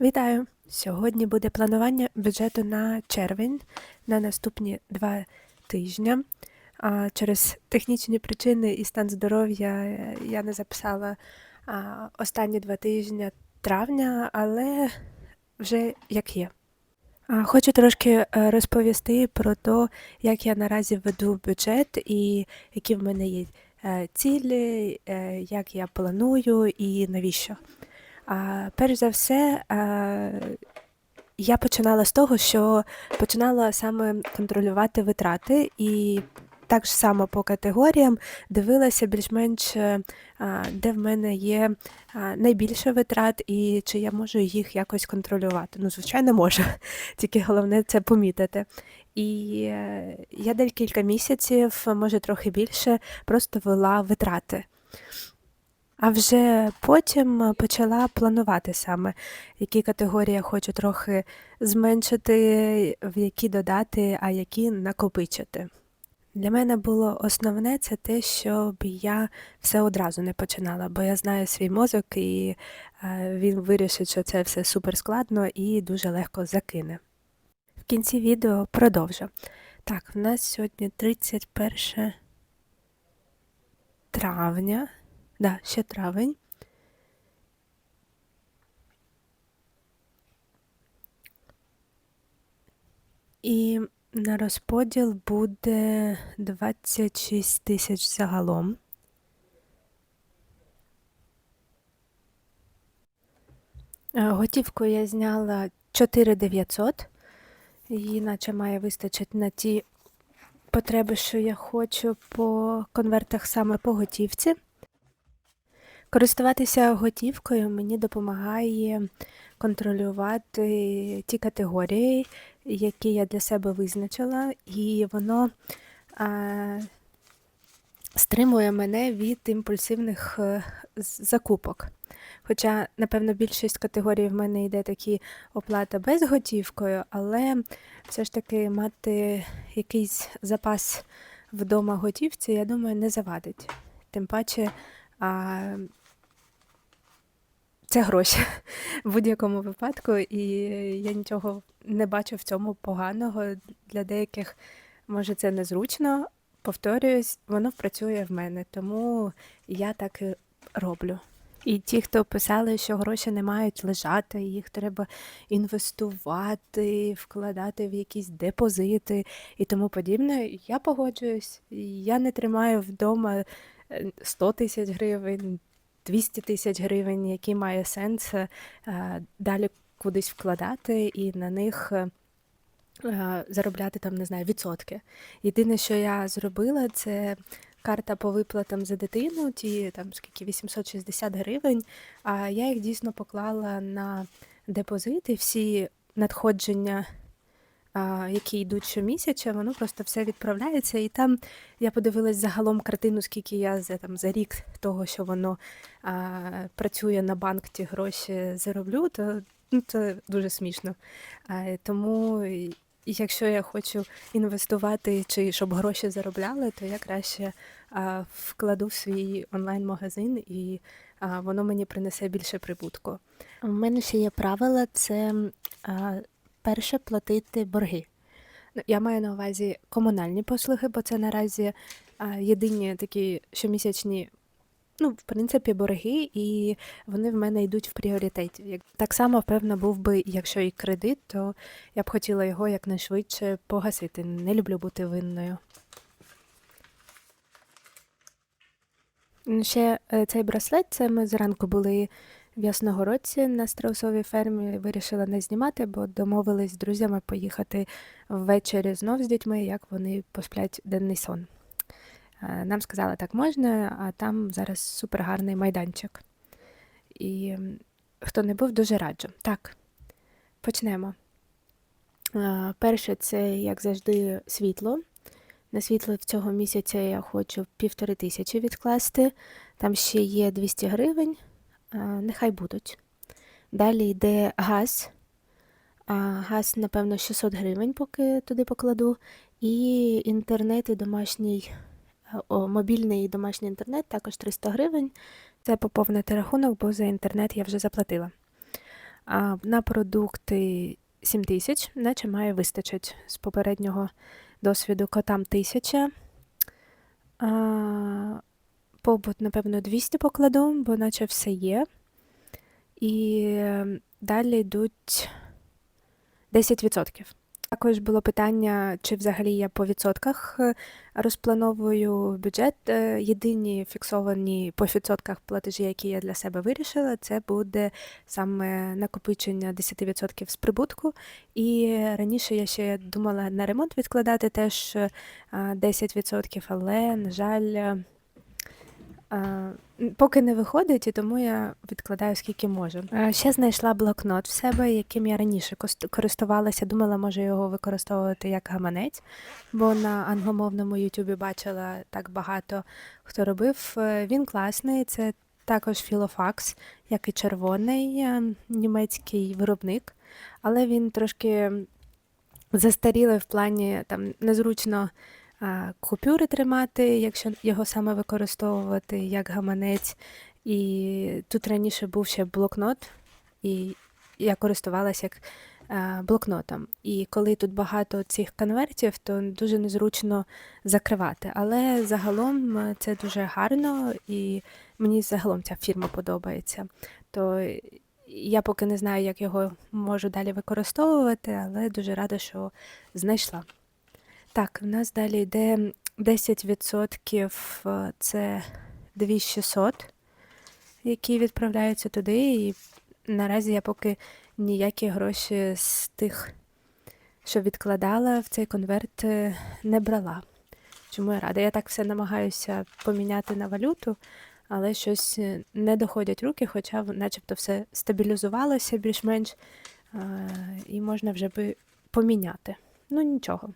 Вітаю! Сьогодні буде планування бюджету на червень на наступні два тижні. Через технічні причини і стан здоров'я е, я не записала останні два тижні травня, але вже як є. Хочу трошки е, розповісти про те, як я наразі веду бюджет і які в мене є е, цілі, як я планую і навіщо. Перш за все, я починала з того, що починала саме контролювати витрати, і так само по категоріям дивилася більш-менш, е, де в мене є найбільше витрат, і чи я можу їх якось контролювати. Ну, звичайно, можу, тільки головне це помітити. І е, я декілька місяців, може трохи більше, просто вела витрати. А вже потім е, почала планувати саме, які категорії я хочу трохи зменшити, в які додати, а які накопичити. Для мене було основне це те, щоб я все одразу не починала, бо я знаю свій мозок, і е, він вирішить, що це все супер складно і дуже легко закине. В кінці відео продовжу. Так, в нас сьогодні 31 травня. Да, ще травень. І на розподіл буде 26 тисяч загалом. Е, Готівку я зняла 4900. Її наче має вистачити на ті потреби, що я хочу по конвертах саме по готівці. Користуватися готівкою мені допомагає контролювати ті категорії, які я для себе визначила, і воно а, стримує мене від імпульсивних е, закупок. Хоча, напевно, більшість категорій в мене йде такі оплата без готівкою, але все ж таки мати якийсь запас вдома готівці, я думаю, не завадить. Тим паче, а, це гроші в будь-якому випадку, і я нічого не бачу в цьому поганого. Для деяких, може, це незручно. Повторююсь, воно працює в мене, тому я так і роблю. І ті, хто писали, що гроші не мають лежати, їх треба інвестувати, вкладати в якісь депозити і тому подібне, я погоджуюсь. Я не тримаю вдома е, 100 тисяч гривень, 200 тисяч гривень, які має сенс е, далі кудись вкладати і на них е, е, заробляти там, не знаю, відсотки. Єдине, що я зробила, це карта по виплатам за дитину, ті там скільки 860 гривень. А я їх дійсно поклала на депозити, всі надходження. Які йдуть щомісяця, воно просто все відправляється, і там я подивилась загалом картину, скільки я за там за рік того, що воно а, працює на банк, ті гроші зароблю, то ну, це дуже смішно. А, тому, якщо я хочу інвестувати чи щоб гроші заробляли, то я краще а, вкладу в свій онлайн-магазин і а, воно мені принесе більше прибутку. У мене ще є правила: це а, перше платити борги. Ну, Я маю на увазі комунальні послуги, бо це наразі єдині такі щомісячні, ну, в принципі, борги, і вони в мене йдуть в пріоритеті. Так само, певно, був би, якщо і кредит, то я б хотіла його якнайшвидше погасити. Не люблю бути винною. Ще е, цей браслет, це ми зранку були в Ясногородці на страусовій фермі. Вирішила не знімати, бо домовились з друзями поїхати ввечері знов з дітьми, як вони посплять денний сон. Е, Нам сказали, так можна, а там зараз супер гарний майданчик. І хто не був, дуже раджу. Так, почнемо. Е, Перше, це, як завжди, світло. На світло цього місяця я хочу півтори тисячі відкласти. Там ще є 200 гривень, нехай будуть. Далі йде газ. Газ, напевно, 600 гривень, поки туди покладу. І інтернет і домашній, о, мобільний і домашній інтернет також 300 гривень. Це поповнити рахунок, бо за інтернет я вже заплатила. А на продукти 7 тисяч, наче має вистачить з попереднього досвіду котам 1000. А, побут, напевно, 200 покладу, бо наче все є. І е, далі йдуть 10%. Також було питання, чи взагалі я по відсотках е, розплановую бюджет. Е, Єдині фіксовані по відсотках платежі, які я для себе вирішила, це буде саме накопичення 10% з прибутку. І раніше я ще думала на ремонт відкладати теж е, 10%, але, на жаль, е, Поки не виходить, і тому я відкладаю скільки можу. Ще знайшла блокнот в себе, яким я раніше користувалася. Думала, може його використовувати як гаманець, бо на англомовному Ютубі бачила так багато хто робив. Е, Він класний, це також філофакс, як і червоний е, німецький виробник, але він трошки застарілий в плані там незручно купюри тримати, якщо його саме використовувати як гаманець. І тут раніше був ще блокнот, і я користувалася як блокнотом. І коли тут багато цих конвертів, то дуже незручно закривати. Але загалом е, це дуже гарно, і мені загалом ця фірма подобається. То я поки не знаю, як його можу далі використовувати, але дуже рада, що знайшла. Так, в нас далі йде 10% е, це 2600, які відправляються туди. І наразі я поки ніякі гроші з тих, що відкладала в цей конверт, е, не брала. Чому я рада? Я так все намагаюся поміняти на валюту, але щось е, не доходять руки, хоча начебто все стабілізувалося більш-менш, і можна вже би поміняти. Ну нічого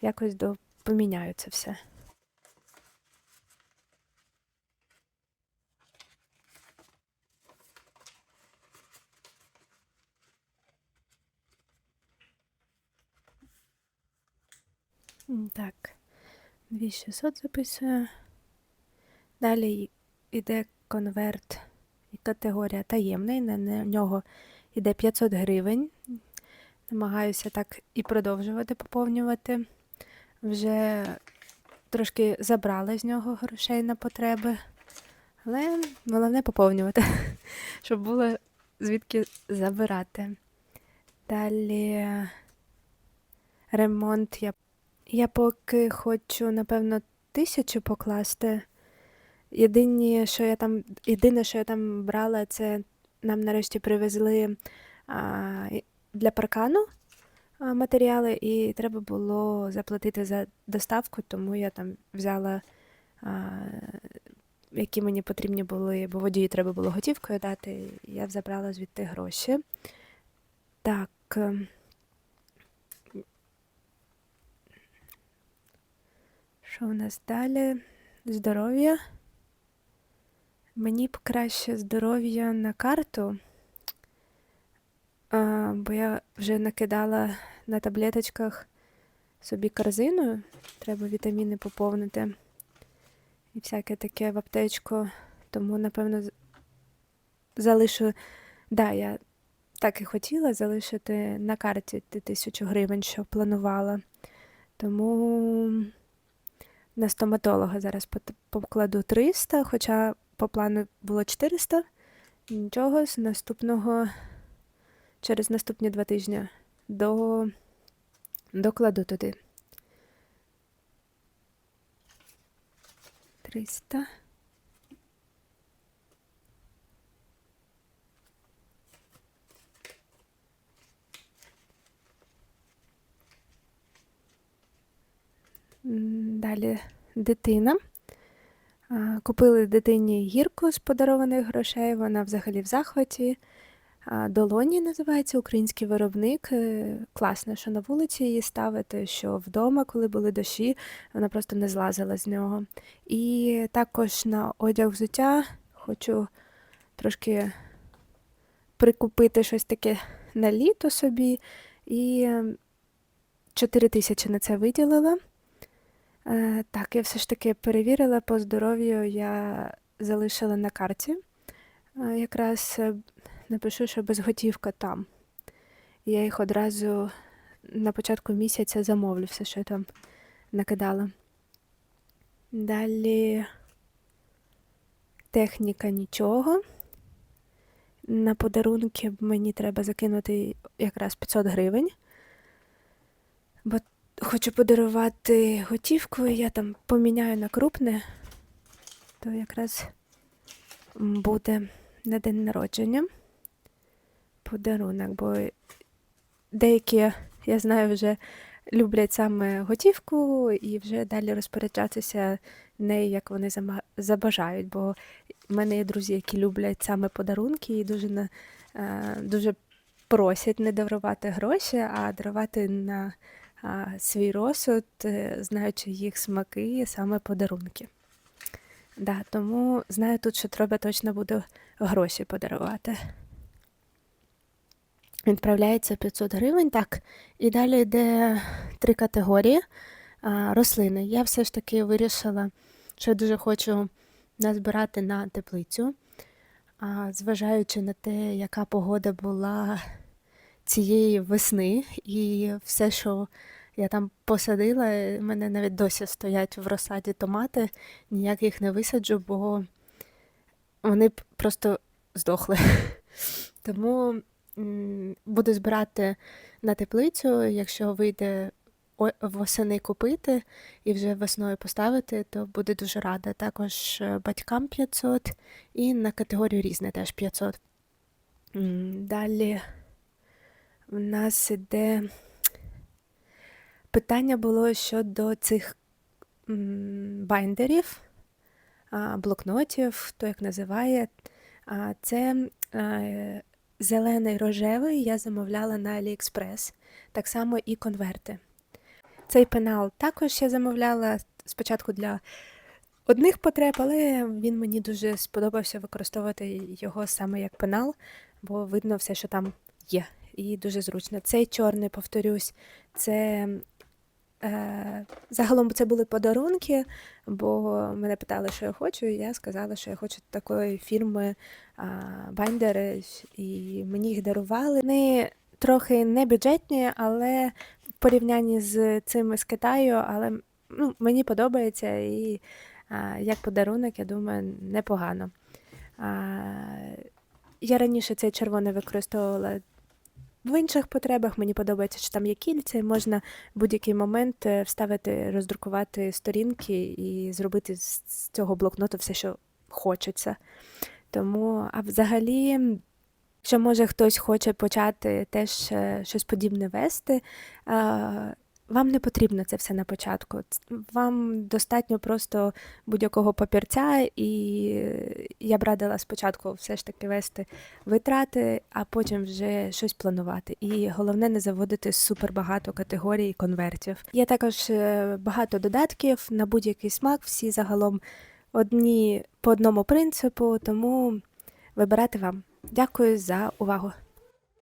якось до поміняю це все. Так, 2600 записую. Далі йде конверт і категорія таємний. На нього йде 500 гривень. Намагаюся так і продовжувати поповнювати. Вже трошки забрала з нього грошей на потреби, але головне поповнювати, щоб було звідки забирати. Далі ремонт я. Я поки хочу, напевно, тисячу покласти. Єдині, що я там, єдине, що я там брала, це нам нарешті привезли а, для паркану матеріали, і треба було заплатити за доставку, тому я там взяла, які мені потрібні були, бо водію треба було готівкою дати. Я забрала звідти гроші. Так. ем, Що у нас далі? Здоров'я. Мені б краще здоров'я на карту, бо я вже накидала на таблеточках собі корзину. Треба вітаміни поповнити і всяке таке в аптечку. Тому, напевно, залишу. Да, я так і хотіла залишити на карті тисячу гривень, що планувала. Тому на стоматолога зараз покладу 300, хоча по плану було 400. Нічого, з наступного, через наступні два тижні до, докладу туди. 300. Далі дитина. Купили дитині гірку з подарованих грошей, вона взагалі в захваті. Долоні називається український виробник. Е, Класно, що на вулиці її ставити, що вдома, коли були дощі, вона просто не злазила з нього. І також на одяг взуття хочу трошки прикупити щось таке на літо собі. І 4 тисячі на це виділила. Е, Так, я все ж таки перевірила по здоров'ю, я залишила на карті. Е, Якраз напишу, що безготівка там. Я їх одразу на початку місяця замовлю все, що я там накидала. Далі техніка нічого. На подарунки мені треба закинути якраз 500 гривень. Бо хочу подарувати готівку, і я там поміняю на крупне, то якраз буде на день народження подарунок, бо деякі, я знаю, вже люблять саме готівку і вже далі розпоряджатися нею, як вони забажають. Бо в мене є друзі, які люблять саме подарунки і дуже, е, дуже просять не дарувати гроші, а дарувати на свій розсуд, е, знаючи їх смаки, саме подарунки. Да, тому знаю тут, що треба точно буду гроші подарувати. Відправляється 500 гривень, так. І далі йде три категорії а, рослини. Я все ж таки вирішила, що дуже хочу назбирати на теплицю. А, зважаючи на те, яка погода була цієї весни, і все, що я там посадила, в мене навіть досі стоять в розсаді томати, ніяк їх не висаджу, бо вони просто здохли. Тому буду збирати на теплицю, якщо вийде восени купити і вже весною поставити, то буде дуже рада. Також е, батькам 500 і на категорію різне теж 500. Далі в нас іде питання було щодо цих байндерів, блокнотів, хто як називає. Це е, зелений рожевий я замовляла на AliExpress, так само і конверти. Цей пенал також я замовляла спочатку для одних потреб, але він мені дуже сподобався використовувати його саме як пенал, бо видно все, що там є, і дуже зручно. Цей чорний, повторюсь, це загалом це були подарунки, бо мене питали, що я хочу, і я сказала, що я хочу такої фірми а, байндери, і мені їх дарували. Вони трохи не бюджетні, але в порівнянні з цими з Китаю, але ну, мені подобається і як подарунок, я думаю, непогано. Я раніше цей червоний використовувала в інших потребах. Мені подобається, що там є кільця, і можна в будь-який момент е, вставити, роздрукувати сторінки і зробити з цього блокноту все, що хочеться. Тому, а взагалі, що може хтось хоче почати теж е, щось подібне вести, вам не потрібно це все на початку. Вам достатньо просто будь-якого папірця, і я б радила спочатку все ж таки вести витрати, а потім вже щось планувати. І головне не заводити супер багато категорій конвертів. Є також е, багато додатків на будь-який смак, всі загалом одні по одному принципу, тому вибирати вам. Дякую за увагу.